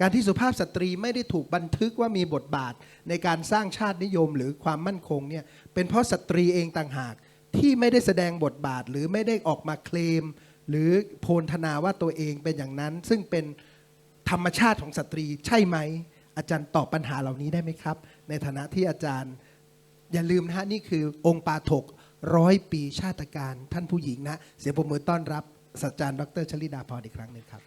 การที่สุภาพสตรีไม่ได้ถูกบันทึกว่ามีบทบาทในการสร้างชาตินิยมหรือความมั่นคงเนี่ยเป็นเพราะสตรีเองต่างหากที่ไม่ได้แสดงบทบาทหรือไม่ได้ออกมาเคลม หรือโพลธนาว่าตัวเองเป็นอย่างนั้น ซึ่งเป็นธรรมชาติของสตรีใช่ไหม อาจารย์ตอบปัญหาเหล่านี้ได้ไหมครับ ในฐานะที่อาจารย์ อย่าลืมนะฮะนี่คือองค์ปาถกร้อยปีชาติการท่านผู้หญิงนะ เสียงปรบมือต้อนรับศาสตราจารย์ดรชลิดาพรอีกครั้งหนึ่งครับ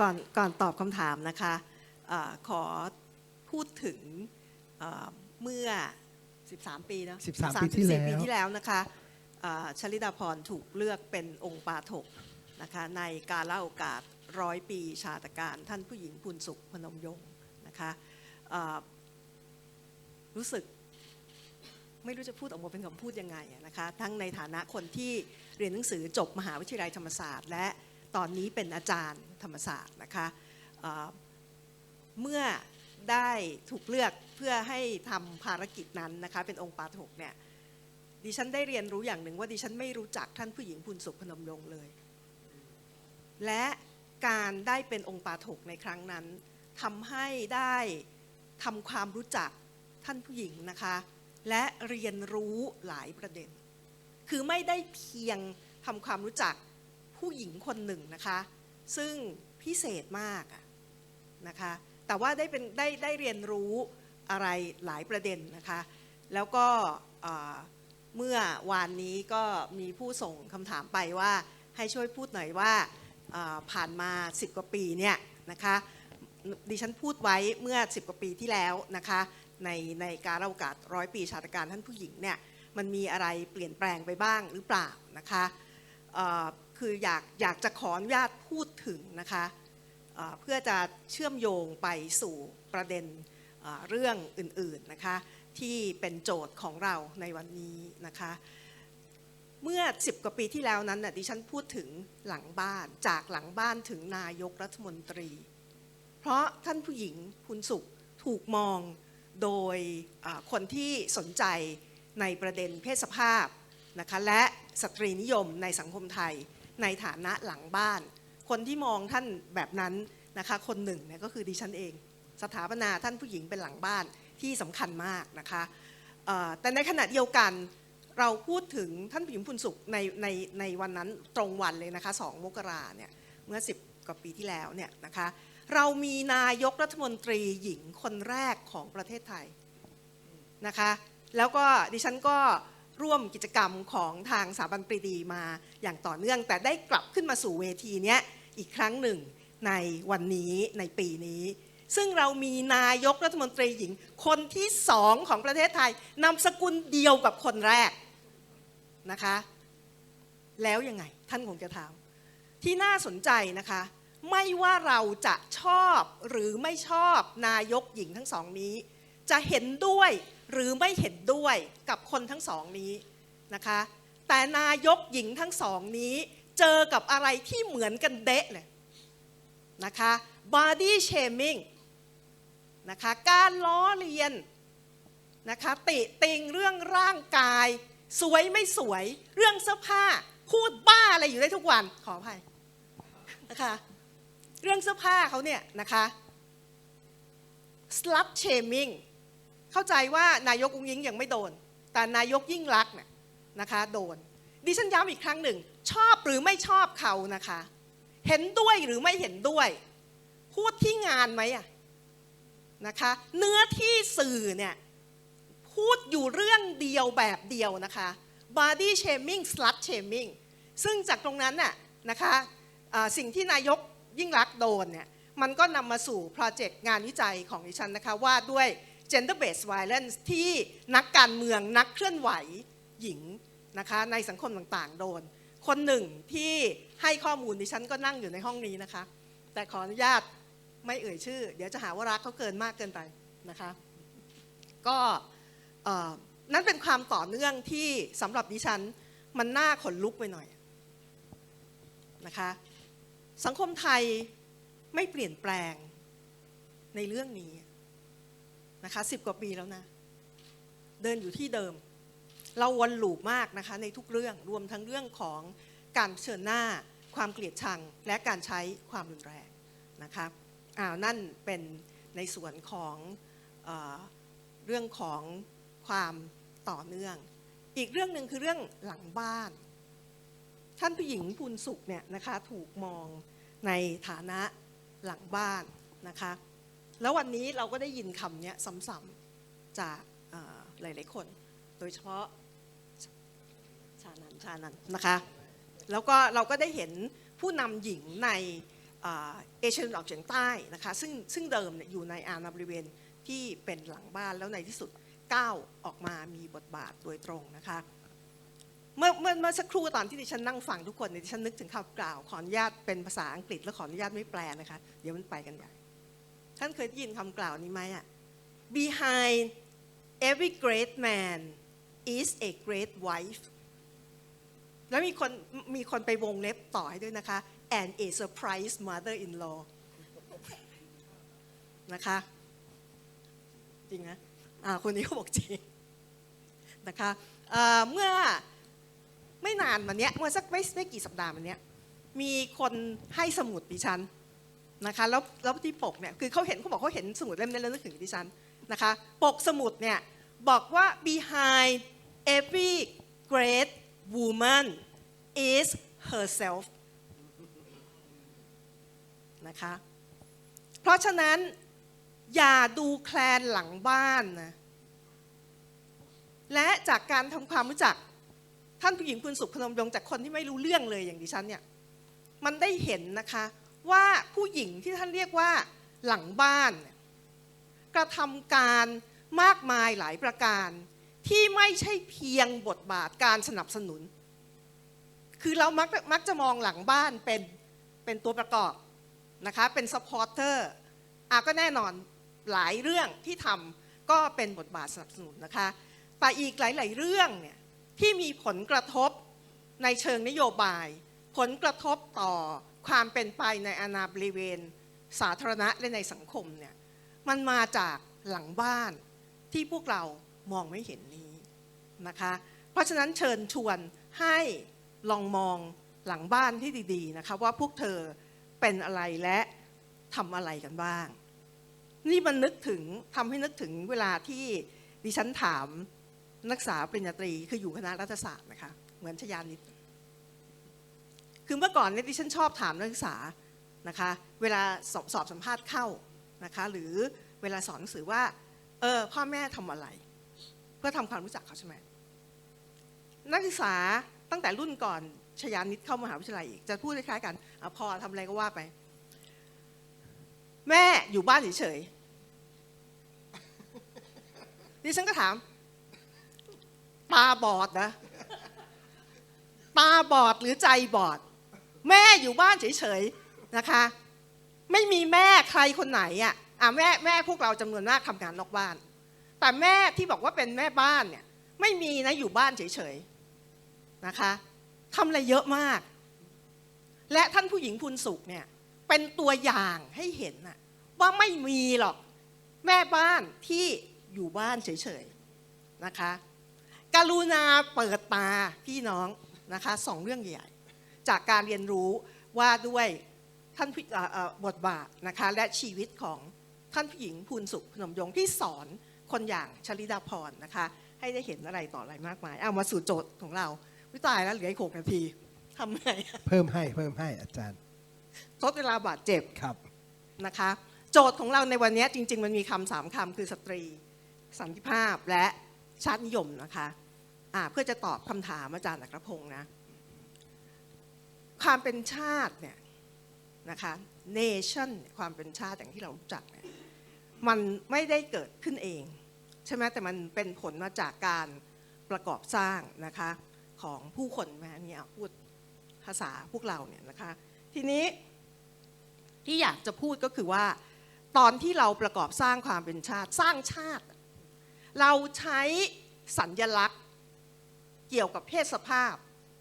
ก่อนก่อนตอบคำถามนะคะอะขอพูดถึงเอ่อเมื่อ 13 ปีเนอะ13 ปีที่แล้ว14ปีที่แล้วนะคะอ่าชลิดาพรถูกเลือกเป็นองค์ปาถกนะคะในการเล่าโอกาสร้อยปีชาตการท่านผู้หญิงพูนสุขพนมยงค์นะคะอ่ารู้สึกไม่รู้จะพูดออกมาเป็นคำพูดยังไงอะนะคะทั้งในฐานะคนที่เรียนหนังสือจบมหาวิทยาลัยธรรมศาสตร์ และ ตอนนี้เป็นอาจารย์ธรรมศาสตร์นะคะเเมื่อได้ถูกเลือกเพื่อให้ทำภารกิจนั้นนะคะเป็นองค์ปาถกเนี่ยดิฉันได้เรียนรู้อย่างหนึ่งว่าดิฉันไม่รู้จักท่านผู้หญิงพูนสุขพนมยงเลย และการได้เป็นองค์ปาถกในครั้งนั้นทำให้ได้ทำความรู้จักท่านผู้หญิงนะคะ และเรียนรู้หลายประเด็น คือไม่ได้เพียงทำความรู้จัก ผู้หญิงคนหนึ่งนะคะ ซึ่งพิเศษมากนะคะ แต่ว่าได้เป็นได้ได้เรียนรู้อะไรหลายประเด็นนะคะ แล้วก็เมื่อวานนี้ก็มีผู้ส่งคำถามไปว่าให้ช่วยพูดหน่อยว่าผ่านมา 10 กว่าปีเนี่ยนะคะดิฉันพูดไว้เมื่อ 10 กว่าปีที่แล้วนะคะในในการเล่าโอกาสร้อยปีชาติการท่านผู้หญิงเนี่ยมันมีอะไรเปลี่ยนแปลงไปบ้างหรือเปล่านะคะคืออยากอยากจะขออนุญาตพูดถึงนะคะเอ่อเพื่อจะเชื่อมโยงไปสู่ประเด็นเรื่องอื่นๆนะคะที่เป็นโจทย์ของเราในวันนี้นะคะเมื่อ 10 กว่าปีที่แล้วนั้นน่ะดิฉันพูดถึงหลังบ้านจากหลังบ้านถึงนายกรัฐมนตรี เพราะท่านผู้หญิงพุนสุขถูกมองโดยคนที่สนใจในประเด็นเพศสภาพนะคะและสตรีนิยมในสังคมไทย ในฐานะหลังบ้าน คนที่มองท่านแบบนั้นนะคะคนหนึ่งเนี่ยก็คือดิฉันเอง สถาปนาท่านผู้หญิงเป็นหลังบ้านที่สำคัญมากนะคะแต่ในขณะเดียวกันเราพูดถึงท่านผู้หญิงพุนสุขในในในวันนั้นตรงวันเลยนะคะ2มกราเนี่ยเมื่อ 10 กว่าปีที่แล้วเนี่ยนะคะเรามีนายกรัฐมนตรีหญิงคนแรกของประเทศไทยนะคะแล้วก็ดิฉันก็ ร่วมกิจกรรมของทางสถาบันปรีดีมาอย่างต่อเนื่อง แต่ได้กลับขึ้นมาสู่เวทีนี้อีกครั้งหนึ่งในวันนี้ในปีนี้ ซึ่งเรามีนายกรัฐมนตรีหญิง คนที่สองของประเทศไทยนามสกุลเดียวกับคนแรกนะคะ แล้วยังไงท่านคงจะถามที่น่าสนใจนะคะ ไม่ว่าเราจะชอบหรือไม่ชอบนายกหญิงทั้งสองนี้ จะเห็นด้วย หรือไม่เห็นด้วยกับคนทั้งสองนี้นะคะ แต่นายกหญิงทั้งสองนี้เจอกับอะไรที่เหมือนกันเดะเลยนะคะ body shaming นะคะ การล้อเลียนนะคะติติงเรื่องร่างกาย สวยไม่สวย เรื่องเสื้อผ้า พูดบ้าอะไรอยู่ได้ทุกวันขออภัยนะคะเรื่องเสื้อผ้าเขาเนี่ยนะคะ slut shaming เข้าใจว่านายกอุ้งยิงยังไม่โดน แต่นายกยิ่งรักเนี่ยนะคะโดน ดิฉันย้ำอีกครั้งหนึ่ง ชอบหรือไม่ชอบเขานะคะ เห็นด้วยหรือไม่เห็นด้วย พูดที่งานไหมอะนะคะ เนื้อที่สื่อเนี่ยพูดอยู่เรื่องเดียวแบบเดียวนะคะ body shaming slut shaming ซึ่งจากตรงนั้นน่ะนะคะสิ่งที่นายกยิ่งรักโดนเนี่ยมันก็นำมาสู่โปรเจกต์งานวิจัยของดิฉันนะคะว่าด้วย gender based violence ที่นักการเมืองนักเคลื่อนไหวหญิงนะคะในสังคมต่างๆ โดน คนหนึ่งที่ให้ข้อมูลดิฉันก็นั่งอยู่ในห้องนี้นะคะ แต่ขออนุญาตไม่เอ่ยชื่อ เดี๋ยวจะหาว่ารักเขาเกินมากเกินไปนะคะ ก็นั่นเป็นความต่อเนื่องที่สำหรับดิฉันมันน่าขนลุกไปหน่อยนะคะสังคมไทยไม่เปลี่ยนแปลงในเรื่องนี้ นะคะสิบกว่าปีแล้วนะ เดินอยู่ที่เดิม เราวนลูปมากนะคะในทุกเรื่องรวมทั้งเรื่องของการเชิญหน้า ความเกลียดชัง และการใช้ความรุนแรงนะคะอ้าวนั่นเป็นในส่วนของเออเรื่องของความต่อเนื่อง อีกเรื่องหนึ่งคือเรื่องหลังบ้าน ท่านผู้หญิงพูนสุขเนี่ยนะคะถูกมองในฐานะหลังบ้านนะคะ แล้ววันนี้เราก็ได้ยินคำเนี้ยซ้ำๆจากหลายๆคน โดยเฉพาะชานันชานันนะคะ แล้วก็เราก็ได้เห็นผู้นำหญิงในเอเชียตะวันออกเฉียงใต้นะคะซึ่งซึ่งเดิมเนี่ยอยู่ในอาณาบริเวณที่เป็นหลังบ้านแล้วในที่สุดก้าวออกมามีบทบาทโดยตรงนะคะเมื่อเมื่อเมื่อสักครู่ตอนที่ดิฉันนั่งฟังทุกคนดิฉันนึกถึงคำกล่าวขออนุญาตเป็นภาษาอังกฤษและขออนุญาตไม่แปลนะคะ เดี๋ยวมันไปกันใหญ่ ท่านเคยได้ยินคำกล่าวนี้ไหมอะ behind every great man is a great wife แล้วมีคนมีคนไปวงเล็บต่อให้ด้วยนะคะ and a surprise mother in law นะคะ จริงนะอ่าคนนี้เขาบอกจริงนะคะเอ่อเมื่อไม่นานมาเนี้ยเมื่อสักไม่ไม่กี่สัปดาห์มาเนี้ยมีคนให้สมุดดิฉัน นะคะแล้วแล้วที่ปกเนี่ยคือเขาเห็นเขาบอกเขาเห็นสมุดเล่มนี้แล้วนึกถึงดิฉันนะคะปกสมุดเนี่ยบอกว่า behind every great woman is herself นะคะเพราะฉะนั้นอย่าดูแคลนหลังบ้านนะและจากการทำความรู้จักท่านผู้หญิงคุณสุขพนมยงจากคนที่ไม่รู้เรื่องเลยอย่างดิฉันเนี่ยมันได้เห็นนะคะ ว่าผู้หญิงที่ท่านเรียกว่าหลังบ้าน กระทำการมากมายหลายประการ ที่ไม่ใช่เพียงบทบาทการสนับสนุน คือเรามักมักจะมองหลังบ้านเป็นเป็นตัวประกอบนะคะเป็นซัพพอร์เตอร์อะก็แน่นอนหลายเรื่องที่ทำก็เป็นบทบาทสนับสนุนนะคะ แต่อีกหลาย ๆ เรื่องเนี่ยที่มีผลกระทบในเชิงนโยบาย ผลกระทบต่อ ความเป็นไปในอาณาบริเวณ สาธารณะและในสังคมเนี่ยมันมาจากหลังบ้านที่พวกเรามองไม่เห็นนี้นะคะ เพราะฉะนั้นเชิญชวนให้ลองมองหลังบ้านที่ดีๆนะคะว่าพวกเธอเป็นอะไรและทำอะไรกันบ้าง นี่มันนึกถึงทำให้นึกถึงเวลาที่ดิฉันถามนักศึกษาปริญญาตรีคืออยู่คณะรัฐศาสตร์นะคะเหมือนชยานิต คือเมื่อก่อนเนี่ยดิฉันชอบถามนักศึกษานะคะเวลาสอบสอบสัมภาษณ์เข้านะคะหรือเวลาสอนหนังสือว่าเออพ่อแม่ทำอะไร เพื่อทำความรู้จักเขาใช่ไหมนักศึกษาตั้งแต่รุ่นก่อนชยานิตเข้ามหาวิทยาลัยอีกจะพูดคล้ายๆกันอพอทำอะไรก็ว่าไป แม่อยู่บ้านเฉยๆดิฉันก็ถามตาบอดนะตาบอดหรือใจบอด แม่อยู่บ้านเฉยๆนะคะ ไม่มีแม่ใครคนไหนอะอะแม่แม่พวกเราจำนวนมากทำงานนอกบ้าน แต่แม่ที่บอกว่าเป็นแม่บ้านเนี่ยไม่มีนะอยู่บ้านเฉยๆนะคะทำอะไรเยอะมาก และท่านผู้หญิงพูนสุขเนี่ยเป็นตัวอย่างให้เห็นน่ะว่าไม่มีหรอกแม่บ้านที่อยู่บ้านเฉยๆนะคะ กรุณาเปิดตาพี่น้องนะคะสองเรื่องใหญ่ จากการเรียนรู้ว่าด้วยท่านผู้เอ่อเอ่อบทบาทนะคะและชีวิตของท่านผู้หญิงพูนสุขพนมยงค์ที่สอนคนอย่างชลิดาพรนะคะให้ได้เห็นอะไรต่ออะไรมากมาย เอามาสู่โจทย์ของเราวิตายแล้วเหลืออีกหกนาทีทำไงเพิ่มให้เพิ่มให้อาจารย์ทดเวลาบาดเจ็บครับนะคะ โจทย์ของเราในวันนี้จริง ๆ มันมีคำสามคำคือสตรี สันติภาพและชาตินิยมนะคะอ่าเพื่อจะตอบคำถามอาจารย์อัครพงศ์นะ ความเป็นชาติเนี่ยนะคะ nation ความเป็นชาติอย่างที่เรารู้จักเนี่ยมันไม่ได้เกิดขึ้นเอง ใช่ไหมแต่มันเป็นผลมาจากการประกอบสร้างนะคะของผู้คนแม้เนี่ยพูดภาษาพวกเราเนี่ยนะคะทีนี้ที่อยากจะพูดก็คือว่าตอนที่เราประกอบสร้างความเป็นชาติสร้างชาติ เราใช้สัญญลักษณ์เกี่ยวกับเพศสภาพ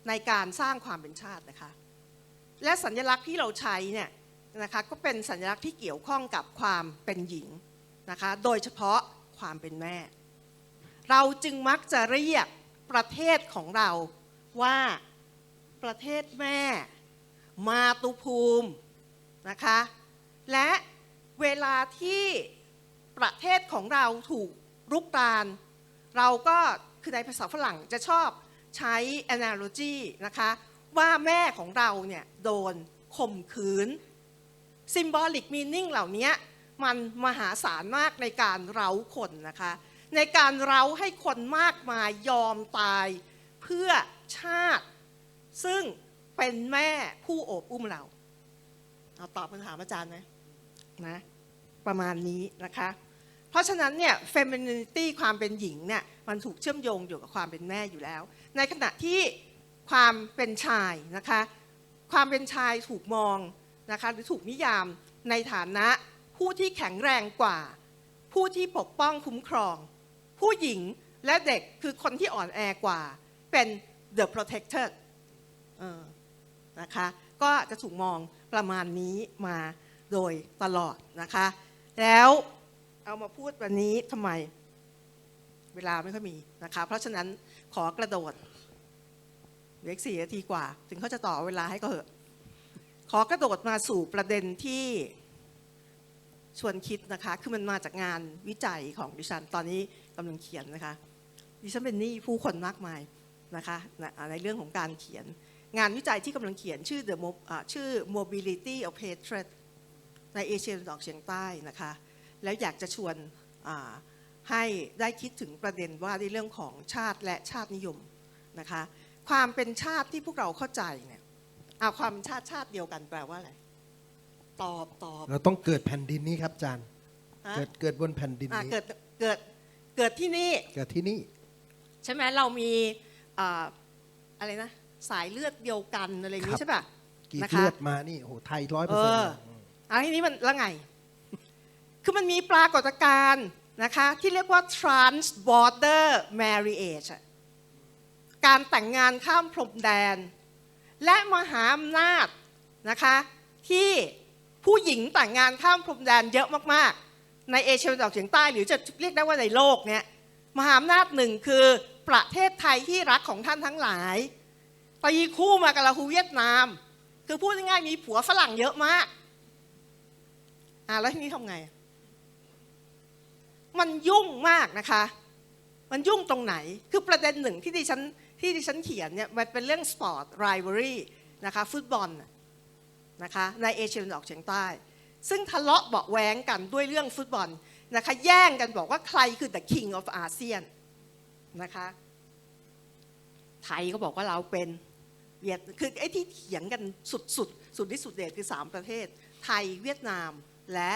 ในการสร้างความเป็นชาตินะคะ และสัญญลักษณ์ที่เราใช้เนี่ยนะคะก็เป็นสัญลักษณ์ที่เกี่ยวข้องกับความเป็นหญิงนะคะโดยเฉพาะความเป็นแม่ เราจึงมักจะเรียกประเทศของเราว่าประเทศแม่ มาตุภูมินะคะและเวลาที่ประเทศของเราถูกรุกราน เราก็คือในภาษาฝรั่งจะชอบใช้ analogy นะคะ ว่าแม่ของเราเนี่ยโดนข่มขืน symbolic meaning เหล่านี้มันมหาศาลมากในการเร้าคนนะคะ ในการเร้าให้คนมากมายยอมตายเพื่อชาติ ซึ่งเป็นแม่ผู้โอบอุ้มเราเอาตอบคำถามอาจารย์นะนะประมาณนี้นะคะ เพราะฉะนั้นเนี่ย femininity ความเป็นหญิงเนี่ยมันถูกเชื่อมโยงอยู่กับความเป็นแม่อยู่แล้ว ในขณะที่ ความเป็นชายนะคะ ความเป็นชายถูกมองนะคะหรือถูกนิยามในฐานะผู้ที่แข็งแรงกว่า ผู้ที่ปกป้องคุ้มครอง ผู้หญิงและเด็กคือคนที่อ่อนแอกว่า เป็น the protector เออนะคะก็จะถูกมองประมาณนี้มาโดยตลอดนะคะ แล้วเอามาพูดวันนี้ทำไม เวลาไม่ค่อยมีนะคะ เพราะฉะนั้นขอกระโดด เหลืออีกสี่นาทีกว่า ถึงเขาจะต่อเวลาให้ก็เหอะ ขอกระโดดมาสู่ประเด็นที่ชวนคิดนะคะ คือมันมาจากงานวิจัยของดิฉัน ตอนนี้กำลังเขียนนะคะ ดิฉันเป็นหนี้ผู้คนมากมายนะคะในเรื่องของการเขียน งานวิจัยที่กำลังเขียนชื่อ The Mo- อชื่อ Mobility of Hatred ในเอเชียตะวันออกเฉียงใต้นะคะ แล้วอยากจะชวนให้ได้คิดถึงประเด็นว่าในเรื่องของชาติและชาตินิยมนะคะ ความเป็นชาติที่พวกเราเข้าใจเนี่ยอ่าความเป็นชาติชาติเดียวกันแปลว่าอะไร ตอบตอบเราต้องเกิดแผ่นดินนี้ครับอาจารย์ ฮะเกิดเกิดบนแผ่นดินอ่านี้เกิดเกิดเกิดที่นี่ เกิดที่นี่ ใช่ไหมเรามีอ่าอะไรนะ สายเลือดเดียวกันอะไรอย่างคนี้รับใช่ป่ะ กรีดนะคะ เลือดมานี่โอ้โหไทยร้อยเปอร์เซ็นต์เอออันนี้มันแล้วไง คือมันมีปรากฏการณ์นะคะ ที่เรียกว่า trans border marriage อะ การแต่งงานข้ามพรมแดน และมหาอำนาจนะคะที่ผู้หญิงแต่งงานข้ามพรมแดนเยอะมากๆ ในเอเชียตะวันออกเฉียงใต้หรือจะเรียกได้ว่าในโลกเนี่ยมหาอำนาจหนึ่งคือประเทศไทยที่รักของท่านทั้งหลายตีคู่มากับลาฮูเวียดนาม คือพูดง่ายๆมีผัวฝรั่งเยอะมากอ่าแล้วทีนี้ทำไง มันยุ่งมากนะคะ มันยุ่งตรงไหน คือประเด็นหนึ่งที่ดิฉัน ที่ดิฉันเขียนเนี่ยมันเป็นเรื่องสปอร์ตไรเวอรี่นะคะฟุตบอลนะคะในเอเชียตะวันออกเฉียงใต้ ซึ่งทะเลาะเบาะแว้งกันด้วยเรื่องฟุตบอลนะคะแย่งกันบอกว่าใครคือ the king of ASEAN นะคะไทยก็บอกว่าเราเป็นเวียดคือไอ้ที่เถียงกันสุดสุดสุดที่สุดเด็ดคือ 3 ประเทศ ไทยเวียดนามและ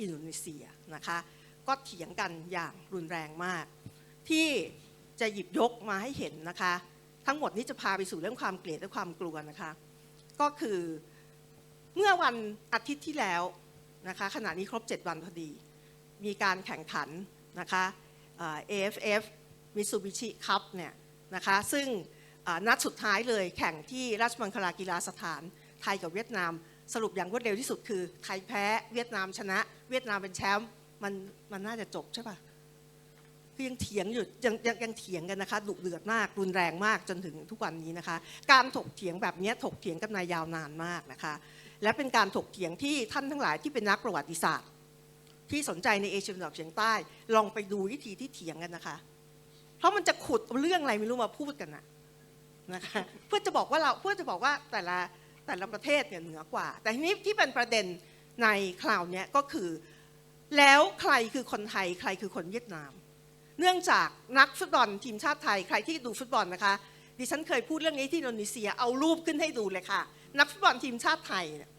อินโดนีเซียนะคะก็เถียงกันอย่างรุนแรงมาก ที่ จะหยิบยกมาให้เห็นนะคะ ทั้งหมดนี้จะพาไปสู่เรื่องความเกลียดและความกลัวนะคะ ก็คือเมื่อวันอาทิตย์ที่แล้วนะคะขณะนี้ครบ 7 วันพอดี มีการแข่งขันนะคะ AFF Mitsubishi Cup เนี่ยนะคะซึ่งนัดสุดท้ายเลยแข่งที่ราชมังคลากีฬาสถานไทยกับเวียดนาม สรุปอย่างรวดเร็วที่สุดคือไทยแพ้เวียดนามชนะ เวียดนามเป็นแชมป์มันมันน่าจะจบใช่ปะ คือยังเถียงอยู่ยังยังยังเถียงกันนะคะดุเดือดมากรุนแรงมากจนถึงทุกวันนี้นะคะ การถกเถียงแบบนี้ถกเถียงกันมายาวนานมากนะคะ และเป็นการถกเถียงที่ท่านทั้งหลายที่เป็นนักประวัติศาสตร์ ที่สนใจในเอเชียตะวันออกเฉียงใต้ ลองไปดูวิธีที่เถียงกันนะคะ เพราะมันจะขุดเรื่องอะไรไม่รู้มาพูดกันนะนะคะเพื่อจะบอกว่าเราเพื่อจะบอกว่าแต่ละแต่ละประเทศเนี่ยเหนือกว่า แต่ทีนี้ที่เป็นประเด็นในคราวนี้ก็คือ แล้วใครคือคนไทย ใครคือคนเวียดนาม เนื่องจากนักฟุตบอลทีมชาติไทยใครที่ดูฟุตบอลนะคะ ดิฉันเคยพูดเรื่องนี้ที่อินโดนีเซียเอารูปขึ้นให้ดูเลยค่ะ นักฟุตบอลทีมชาติไทยเนี่ย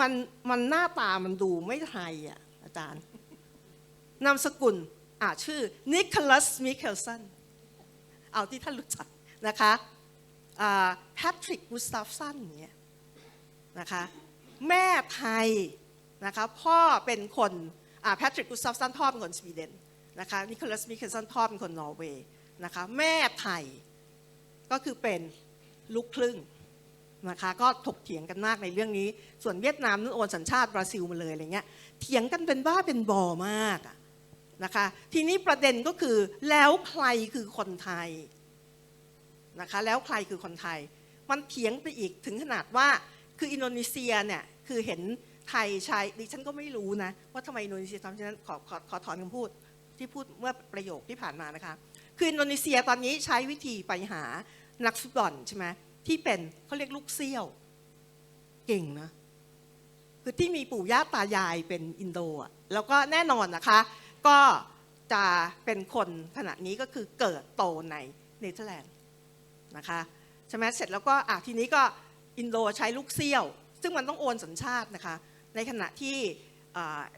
มันมันหน้าตามันดูไม่ไทยอะอาจารย์นามสกุลอ่าชื่อนิโคลัสมิเคลสันเอาที่ท่านรู้จักนะคะแพทริกกุสตาฟสันเนี่ยนะคะแม่ไทยนะคะพ่อเป็นคนแพทริกกุสตาฟสันพ่อเป็นคนสวีเดน นะคะนิโคลัสมิเคลสันพ่อเป็นคนนอร์เวย์นะคะแม่ไทยก็คือเป็นลูกครึ่งนะคะก็ถกเถียงกันมากในเรื่องนี้ ส่วนเวียดนามนั้นโอนสัญชาติบราซิลมาเลยอะไรเงี้ยเถียงกันเป็นบ้าเป็นบอมากนะคะทีนี้ประเด็นก็คือแล้วใครคือคนไทยนะคะแล้วใครคือคนไทย มันเถียงไปอีกถึงขนาดว่าคืออินโดนีเซียเนี่ยคือเห็นไทยใช้ดิฉันก็ไม่รู้นะว่าทำไมอินโดนีเซียทำฉะนั้นขอขอขอถอนคำพูด ที่พูดเมื่อประโยคที่ผ่านมานะคะ คืออินโดนีเซียตอนนี้ใช้วิธีไปหานักฟุตบอลใช่ไหมที่เป็นเขาเรียกลูกเซี่ยวเก่งนะคือที่มีปู่ย่าตายายเป็นอินโดอะแล้วก็แน่นอนนะคะ ก็จะเป็นคนขณะนี้ก็คือเกิดโตในเนเธอร์แลนด์นะคะใช่ไหมเสร็จแล้วก็อะทีนี้ก็อินโดใช้ลูกเซี่ยว ซึ่งมันต้องโอนสัญชาตินะคะ ในขณะที่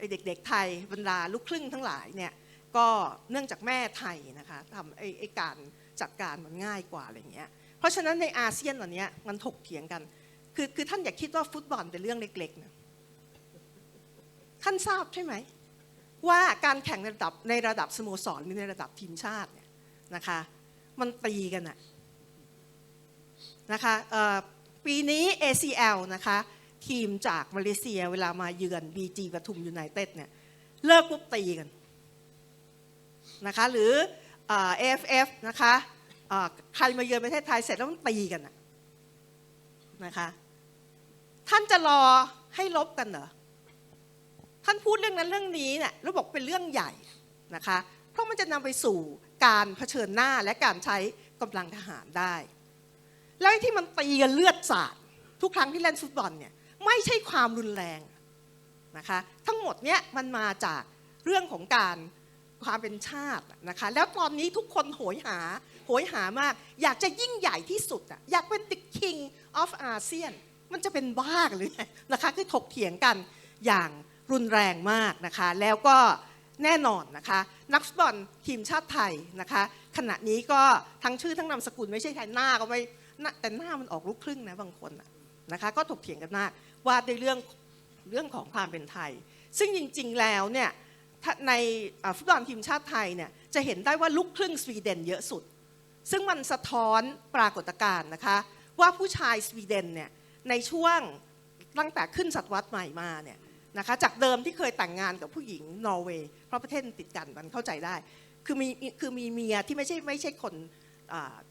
เด็กๆไทยบรรดาลูกครึ่งทั้งหลายเนี่ย ก็เนื่องจากแม่ไทยนะคะทำไอ้ไอการจัดการมันง่ายกว่าอะไรเงี้ยเพราะฉะนั้นในอาเซียนตอนเนี้ยมันถกเถียงกัน คือคือท่านอย่าคิดว่าฟุตบอลเป็นเรื่องเล็กๆนะท่านทราบใช่ไหมว่าการแข่งในระดับในระดับสโมสรหรือในระดับทีมชาติเนี่ยนะคะมันตีกันอะนะคะปีนี้ ACL นะคะทีมจากมาเลเซียเวลามาเยือน BG ปทุมยูไนเต็ดเนี่ยเลิกปุ๊บตีกัน นะคะหรือเอ่อ AFF นะคะใครมาเยือนประเทศไทยเสร็จแล้วมันตีกันนะคะท่านจะรอให้ลบกันเหรอท่านพูดเรื่องนั้นเรื่องนี้เนี่ยแล้วบอกเป็นเรื่องใหญ่นะคะเพราะมันจะนำไปสู่การเผชิญหน้าและการใช้กำลังทหารได้ แล้วที่มันตีกันเลือดสาดทุกครั้งที่เล่นฟุตบอลเนี่ยไม่ใช่ความรุนแรงนะคะทั้งหมดเนี่ยมันมาจากเรื่องของการ ความเป็นชาตินะคะ แล้วตอนนี้ทุกคนโหยหา โหยหามาก อยากจะยิ่งใหญ่ที่สุดอะอยากเป็น the king of ASEAN มันจะเป็นบ้าหรือไงนะคะคือถกเถียงกันอย่างรุนแรงมากนะคะ แล้วก็แน่นอนนะคะ นักฟุตบอลทีมชาติไทยนะคะ ขณะนี้ก็ทั้งชื่อทั้งนามสกุลไม่ใช่แค่หน้าก็ไม่หน้าแต่หน้ามันออกลูกครึ่งนะบางคนนะคะก็ถกเถียงกันมากว่าในเรื่องเรื่องของความเป็นไทย ซึ่งจริง ๆแล้วเนี่ย ในฟุตบอลทีมชาติไทยเนี่ยจะเห็นได้ว่าลูกครึ่งสวีเดนเยอะสุด ซึ่งมันสะท้อนปรากฏการณ์นะคะ ว่าผู้ชายสวีเดนเนี่ยในช่วงตั้งแต่ขึ้นศตวรรษใหม่มาเนี่ยนะคะจากเดิมที่เคยแต่งงานกับผู้หญิงนอร์เวย์เพราะประเทศติดกันมันเข้าใจได้ คือมีคือมีเมียที่ไม่ใช่ไม่ใช่คน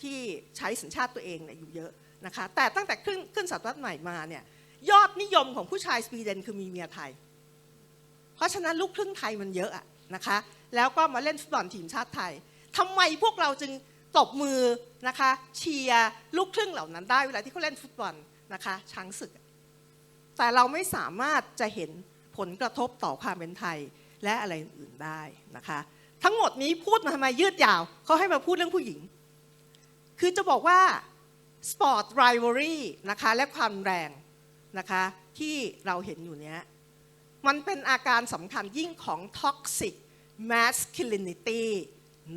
ที่ใช้สัญชาติตัวเองเนี่ยอยู่เยอะนะคะแต่ตั้งแต่ขึ้นขึ้นศตวรรษใหม่มาเนี่ยยอดนิยมของผู้ชายสวีเดนคือมีเมียไทย เพราะฉะนั้นลูกครึ่งไทยมันเยอะอะนะคะ แล้วก็มาเล่นฟุตบอลทีมชาติไทยทำไมพวกเราจึงตบมือนะคะเชียร์ลูกครึ่งเหล่านั้นได้เวลาที่เขาเล่นฟุตบอลนะคะช้างศึก แต่เราไม่สามารถจะเห็นผลกระทบต่อความเป็นไทยและอะไรอื่นได้นะคะ ทั้งหมดนี้พูดมาทำไมยืดยาวเขาให้มาพูดเรื่องผู้หญิง คือจะบอกว่าสปอร์ตไรวอรี่นะคะและความแรงนะคะที่เราเห็นอยู่เนี้ย มันเป็นอาการสำคัญยิ่งของ toxic masculinity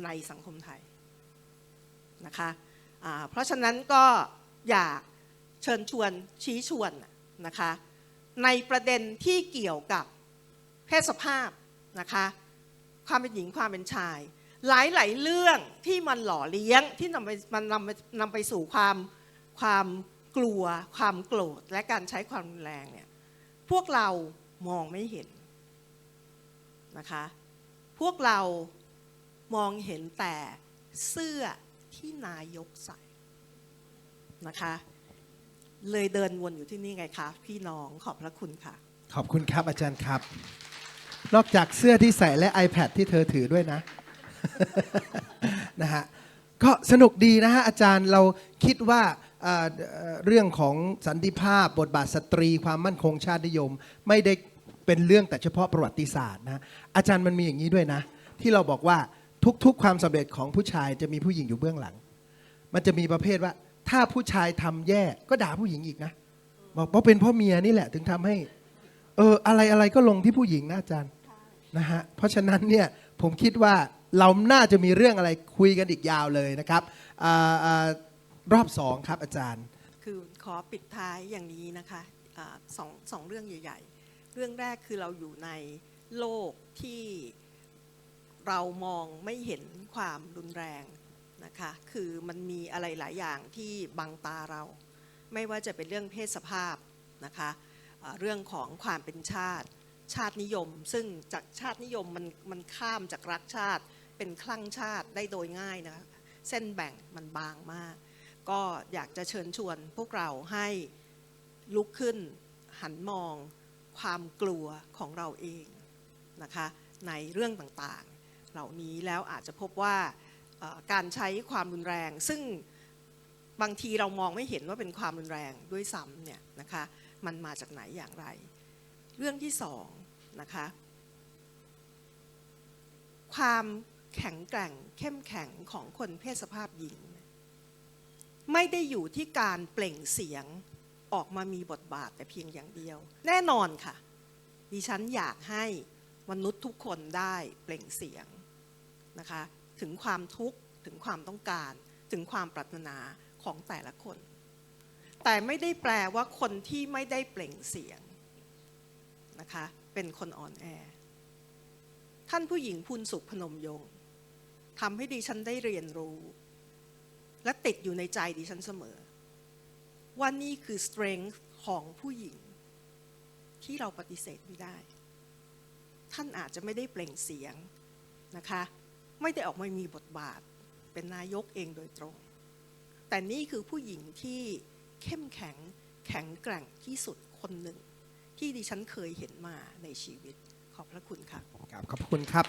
ในสังคมไทยนะคะเพราะฉะนั้นก็อยากเชิญชวนชี้ชวนนะคะในประเด็นที่เกี่ยวกับเพศสภาพนะคะความเป็นหญิงความเป็นชาย หลายๆเรื่องที่มันหล่อเลี้ยงที่นำไปมันนำไปนำไปสู่ความความกลัว ความโกรธและการใช้ความรุนแรงเนี่ยพวกเรา มองไม่เห็นนะคะพวกเรามองเห็นแต่เสื้อที่นายกใส่นะคะเลยเดินวนอยู่ที่นี่ไงคะพี่น้องขอบพระคุณค่ะ ขอบคุณครับอาจารย์ครับ นอกจากเสื้อที่ใส่และ iPad ที่เธอถือด้วยนะนะฮะก็สนุกดีนะฮะอาจารย์เราคิดว่าเรื่องของสันติภาพบทบาทสตรีความมั่นคงชาตินิยม ไม่ได้ เป็นเรื่องแต่เฉพาะประวัติศาสตร์นะอาจารย์มันมีอย่างนี้ด้วยนะ ที่เราบอกว่าทุกๆ ความสำเร็จของผู้ชายจะมีผู้หญิงอยู่เบื้องหลัง มันจะมีประเภทว่า ถ้าผู้ชายทำแย่ก็ด่าผู้หญิงอีกนะ บอกเพราะเป็นพ่อเมียนี่แหละถึงทำให้ เอออะไรอะไรก็ลงที่ผู้หญิงนะอาจารย์นะฮะเพราะฉะนั้นเนี่ยผมคิดว่าเราน่าจะมีเรื่องอะไรคุยกันอีกยาวเลยนะครับออรอบสองครับอาจารย์ คือขอปิดท้ายอย่างนี้นะคะอสองสองเรื่องใหญ่ รื่องแรกคือเราอยู่ในโลกที่เรามองไม่เห็นความรุนแรงนะคะ คือมันมีอะไรหลายอย่างที่บังตาเรา ไม่ว่าจะเป็นเรื่องเพศสภาพนะคะเรื่องของความเป็นชาติ ชาตินิยม ซึ่งจากชาตินิยมมันมันข้ามจากรักชาติเป็นคลั่งชาติได้โดยง่ายนะคะเส้นแบ่งมันบางมาก ก็อยากจะเชิญชวนพวกเราให้ลุกขึ้นหันมอง ความกลัวของเราเองนะคะในเรื่องต่างๆ เหล่านี้แล้วอาจจะพบว่าการใช้ความรุนแรง ซึ่งบางทีเรามองไม่เห็นว่าเป็นความรุนแรงด้วยซ้ำเนี่ยนะคะมันมาจากไหนอย่างไร เรื่องที่สองนะคะความแข็งแกร่งเข้มแข็งของคนเพศสภาพหญิง ไม่ได้อยู่ที่การเปล่งเสียง ออกมามีบทบาทแต่เพียงอย่างเดียว แน่นอนค่ะ ดิฉันอยากให้มนุษย์ทุกคนได้เปล่งเสียงนะคะ ถึงความทุกข์ ถึงความต้องการ ถึงความปรารถนาของแต่ละคน แต่ไม่ได้แปลว่าคนที่ไม่ได้เปล่งเสียงนะคะ เป็นคนอ่อนแอ ท่านผู้หญิงพูนสุขพนมยงทำให้ดิฉันได้เรียนรู้ และติดอยู่ในใจดิฉันเสมอ ว่านี่คือ strength ของผู้หญิง ที่เราปฏิเสธไม่ได้ ท่านอาจจะไม่ได้เปล่งเสียงนะคะ ไม่ได้ออกมามีบทบาท เป็นนายกเองโดยตรง แต่นี่คือผู้หญิงที่เข้มแข็งแข็งแกร่งที่สุดคนหนึ่ง ที่ดิฉันเคยเห็นมาในชีวิตขอบพระคุณค่ะครับขอบคุณครับ